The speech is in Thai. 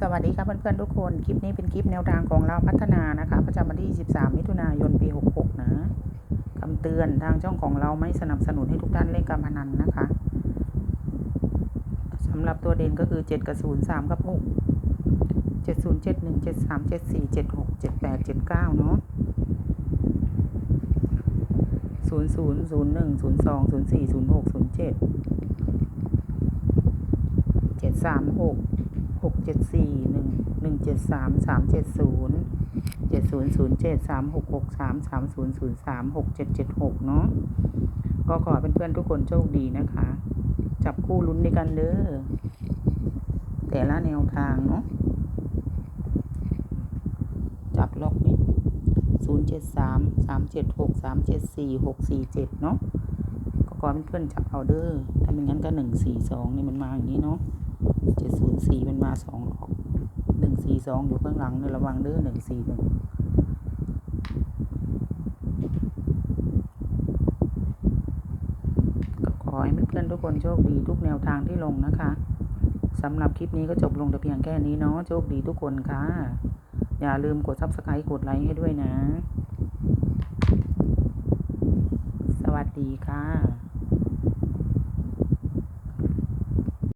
สวัสดีครับเพื่อนๆทุกคน คลิปนี้เป็นคลิปแนวทางของเราพัฒนานะคะ ประจำวันที่ 23 มิถุนายน ปี 66 นะคำเตือนทางช่องของเราไม่สนับสนุนให้ทุกท่านเล่นการพนันนะคะสำหรับตัวเด่นก็คือ 7 กับ 0 3 กับ 6 7 0 7 1 7 3 7 4 7 6 7 8 7 9 เนาะ 0 0 0 1 0 2 0 4 0 6 0 7 7 3 6หนึ่งศูนย์สองศูนย์สี่ศูนย์หกศูนย์เจ็ดเจ็ดสามหกหกเจ็ดสี่หนึ่งหนึ่งเจ็ดสามสามเจ็ดศูนย์เจ็ดศูนย์ศูนย์เจ็ดสามหกหกสามสามศูนย์ศูนย์สามหกเจ็ดเจ็ดหกเนาะก็ขอให้เพื่อนๆทุกคนโชคดีนะคะ จับคู่ลุ้นด้วยกันเด้อแต่ละแนวทางเนาะจับล็อกนี่ ศูนย์เจ็ดสามสามเจ็ดหกสามเจ็ดสี่หกสี่เจ็ดเนาะก็ขอให้เพื่อนจับเอาเด้อถ้าไม่งั้นก็หนึ่งสี่สองนี่มันมาอย่างนี้เนาะเจ็ดศูนย์สี่มันมาสองหลอกหนึ่งสี่สองอยู่ข้างหลังเนี่ยระวังเด้อหนึ่งสี่หนึ่งก็ขอให้เพื่อนๆทุกคนโชคดีทุกแนวทางที่ลงนะคะสำหรับคลิปนี้ก็จบลงแต่เพียงแค่นี้เนาะโชคดีทุกคนค่ะ อย่าลืมกด subscribe กดไลค์ให้ด้วยนะ สวัสดีค่ะ